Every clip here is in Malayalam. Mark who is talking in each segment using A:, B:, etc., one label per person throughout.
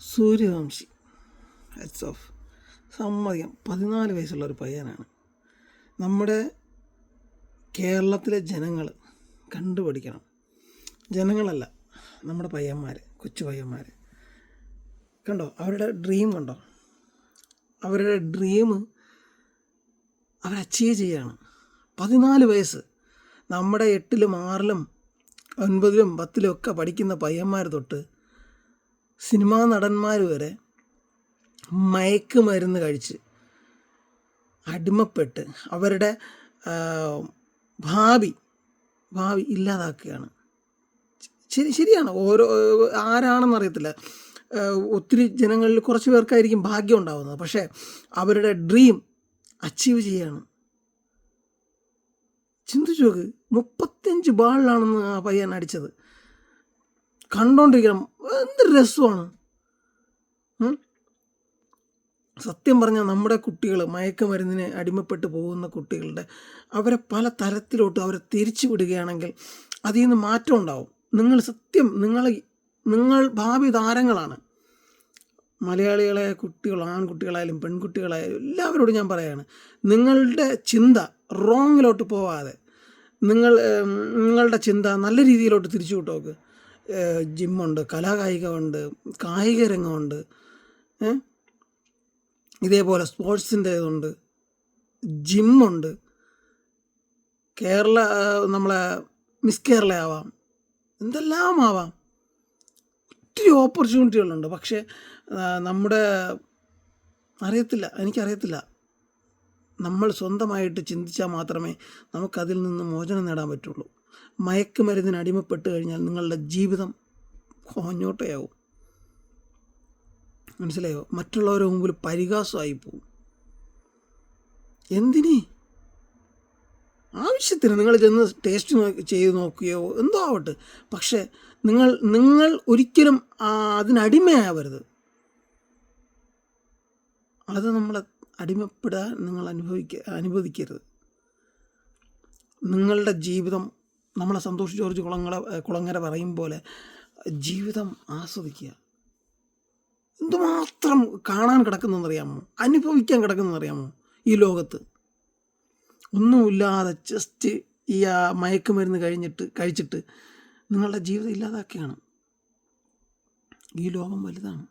A: സൂര്യവംശി. Heads of സമ്മതിക്കാം. പതിനാല് വയസ്സുള്ള ഒരു പയ്യനാണ്. നമ്മുടെ കേരളത്തിലെ ജനങ്ങൾ കണ്ടുപഠിക്കണം ജനങ്ങളല്ല നമ്മുടെ പയ്യന്മാർ കൊച്ചു പയ്യന്മാർ കണ്ടോ? അവരുടെ ഡ്രീം കണ്ടോ? അവരുടെ ഡ്രീം അവർ അച്ചീവ് ചെയ്യാണ്. പതിനാല് വയസ്സ്. നമ്മുടെ എട്ടിലും ആറിലും ഒൻപതിലും പത്തിലും ഒക്കെ പഠിക്കുന്ന പയ്യന്മാർ തൊട്ട് സിനിമാ നടന്മാർ വരെ മയക്കുമരുന്ന് കഴിച്ച് അടിമപ്പെട്ട് അവരുടെ ഭാവി ഭാവി ഇല്ലാതാക്കുകയാണ്. ശരി ശരിയാണ്. ഓരോ ആരാണെന്ന് അറിയത്തില്ല. ഒത്തിരി ജനങ്ങളിൽ കുറച്ച് പേർക്കായിരിക്കും ഭാഗ്യം ഉണ്ടാകുന്നത് പക്ഷേ അവരുടെ ഡ്രീം അച്ചീവ് ചെയ്യാണ്. ചിന്തിച്ചു നോക്ക് മുപ്പത്തഞ്ച് ബാളിലാണെന്ന് ആ പയ്യൻ അടിച്ചത്. കണ്ടോണ്ടിരിക്കണം. എന്ത് രസമാണ്. സത്യം പറഞ്ഞാൽ നമ്മുടെ കുട്ടികൾ മയക്കുമരുന്നിന് അടിമപ്പെട്ട് പോകുന്ന കുട്ടികളുടെ അവരെ പല തരത്തിലോട്ട് അവരെ തിരിച്ചു വിടുകയാണെങ്കിൽ അതിൽ നിന്ന് മാറ്റം ഉണ്ടാവും. നിങ്ങൾ സത്യം നിങ്ങൾ നിങ്ങൾ ഭാവി താരങ്ങളാണ്. മലയാളികളെ കുട്ടികൾ ആൺകുട്ടികളായാലും പെൺകുട്ടികളായാലും എല്ലാവരോടും ഞാൻ പറയാണ് നിങ്ങളുടെ ചിന്ത റോങ്ങിലോട്ട് പോവാതെ നിങ്ങൾ നിങ്ങളുടെ ചിന്ത നല്ല രീതിയിലോട്ട് തിരിച്ചു വിട്ടോക്ക്. ജിമ്മുണ്ട് കലാകായികമുണ്ട് കായിക രംഗമുണ്ട് ഇതേപോലെ സ്പോർട്സിന്റെ ഇതുണ്ട് ജിമ്മുണ്ട് കേരള നമ്മളെ മിസ് കേരള ആവാം എന്തെല്ലാം ആവാം ഒത്തിരി ഓപ്പർച്യൂണിറ്റികളുണ്ട് പക്ഷേ നമ്മുടെ അറിയത്തില്ല എനിക്കറിയത്തില്ല നമ്മൾ സ്വന്തമായിട്ട് ചിന്തിച്ചാൽ മാത്രമേ നമുക്കതിൽ നിന്ന് മോചനം നേടാൻ പറ്റുള്ളൂ. മയക്കുമരുന്നിന് അടിമപ്പെട്ട് കഴിഞ്ഞാൽ നിങ്ങളുടെ ജീവിതം കോഞ്ഞോട്ടയാവും. മനസ്സിലായോ? മറ്റുള്ളവരുടെ മുമ്പിൽ പരിഹാസമായി പോവും. എന്തിന്? ആവശ്യത്തിന് നിങ്ങൾ ചെന്ന് ടേസ്റ്റ് നോക്കി ചെയ്ത് നോക്കുകയോ എന്തോ ആവട്ടെ. പക്ഷേ നിങ്ങൾ നിങ്ങൾ ഒരിക്കലും അതിനടിമയാവരുത്. അത് നമ്മളെ അടിമപ്പെടാൻ നിങ്ങൾ അനുഭവിക്ക അനുവദിക്കരുത്. നിങ്ങളുടെ ജീവിതം നമ്മളെ സന്തോഷ് ജോർജ് കുളങ്ങര കുളങ്ങര പറയും പോലെ ജീവിതം ആസ്വദിക്കുക. എന്തുമാത്രം കാണാൻ കിടക്കുന്നതെന്നറിയാമോ? അനുഭവിക്കാൻ കിടക്കുന്നതെന്നറിയാമോ ഈ ലോകത്ത്? ഒന്നുമില്ലാതെ ജസ്റ്റ് ഈ ആ മയക്കുമരുന്ന് കഴിഞ്ഞിട്ട് കഴിച്ചിട്ട് നിങ്ങളുടെ ജീവിതം ഇല്ലാതാക്കുകയാണ്. ഈ ലോകം വലുതാണ്.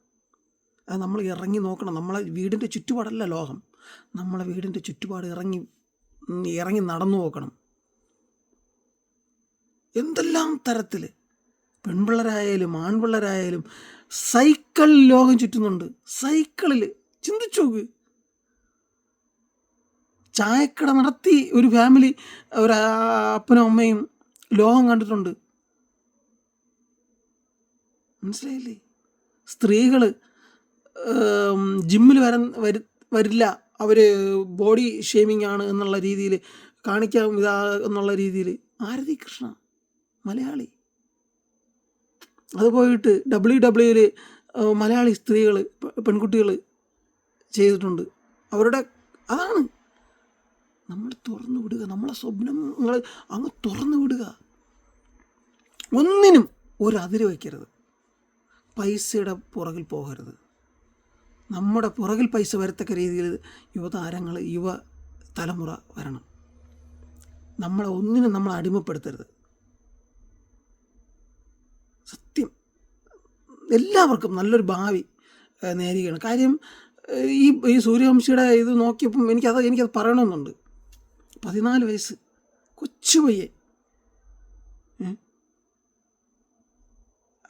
A: അത് നമ്മൾ ഇറങ്ങി നോക്കണം. നമ്മളെ വീടിന്റെ ചുറ്റുപാടല്ല ലോകം. നമ്മളെ വീടിന്റെ ചുറ്റുപാട് ഇറങ്ങി ഇറങ്ങി നടന്നു നോക്കണം എന്തെല്ലാം തരത്തിൽ പെൺപിള്ളരായാലും ആൺപിള്ളരായാലും സൈക്കിൾ ലോകം ചുറ്റുന്നുണ്ട്. സൈക്കിളിൽ ചിന്തിച്ചു നോക്ക്. ചായക്കട നടത്തി ഒരു ഫാമിലി ഒരു അപ്പനും അമ്മയും ലോകം കണ്ടിട്ടുണ്ട്. മനസ്സിലായില്ലേ? സ്ത്രീകൾ ജിമ്മിൽ വരി വരില്ല. അവർ ബോഡി ഷേമിംഗ് ആണ് എന്നുള്ള രീതിയിൽ കാണിക്കാം ഇതാ എന്നുള്ള രീതിയിൽ. ആരതി കൃഷ്ണ. മലയാളി. അത് പോയിട്ട് ഡബ്ല്യു ഡബ്ല്യുയിൽ മലയാളി സ്ത്രീകൾ പെൺകുട്ടികൾ ചെയ്തിട്ടുണ്ട്. അവരുടെ അതാണ്. നമ്മൾ തുറന്നു വിടുക. നമ്മളെ സ്വപ്നങ്ങൾ അങ്ങ് തുറന്നു വിടുക. ഒന്നിനും ഒരു അതിര് വയ്ക്കരുത്. പൈസയുടെ പുറകിൽ പോകരുത്. നമ്മുടെ പുറകിൽ പൈസ വരത്തക്ക രീതിയിൽ യുവതാരങ്ങൾ യുവ തലമുറ വരണം. നമ്മളെ ഒന്നിനും നമ്മൾ അടിമപ്പെടുത്തരുത് സത്യം എല്ലാവർക്കും നല്ലൊരു ഭാവി നേരിടുകയാണ് കാര്യം ഈ ഈ സൂര്യവംശിയുടെ ഇത് നോക്കിയപ്പം എനിക്കത് എനിക്കത് പറയണമെന്നുണ്ട്. പതിനാല് വയസ്സ് കൊച്ചു പയ്യെ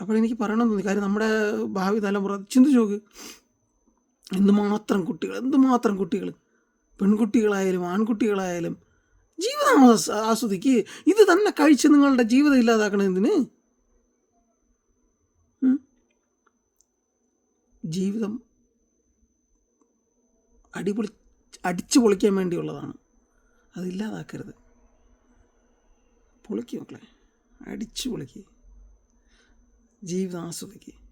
A: അപ്പോൾ എനിക്ക് പറയണമെന്ന് തോന്നി കാര്യം നമ്മുടെ ഭാവി തലമുറ ചിന്തിച്ചു നോക്ക്. എന്തുമാത്രം കുട്ടികൾ എന്തുമാത്രം കുട്ടികൾ? പെൺകുട്ടികളായാലും ആൺകുട്ടികളായാലും ജീവിതം ആസ്വദിക്ക്. ഇത് തന്നെ കഴിച്ച് നിങ്ങളുടെ ജീവിതം ഇല്ലാതാക്കണം എന്തിന് ഉം? ജീവിതം അടിപൊളി അടിച്ചു പൊളിക്കാൻ വേണ്ടിയുള്ളതാണ്. അതില്ലാതാക്കരുത്. പൊളിക്കുക മക്കളെ. അടിച്ചു പൊളിക്കുക ജീവിതം ആസ്വദിക്കുക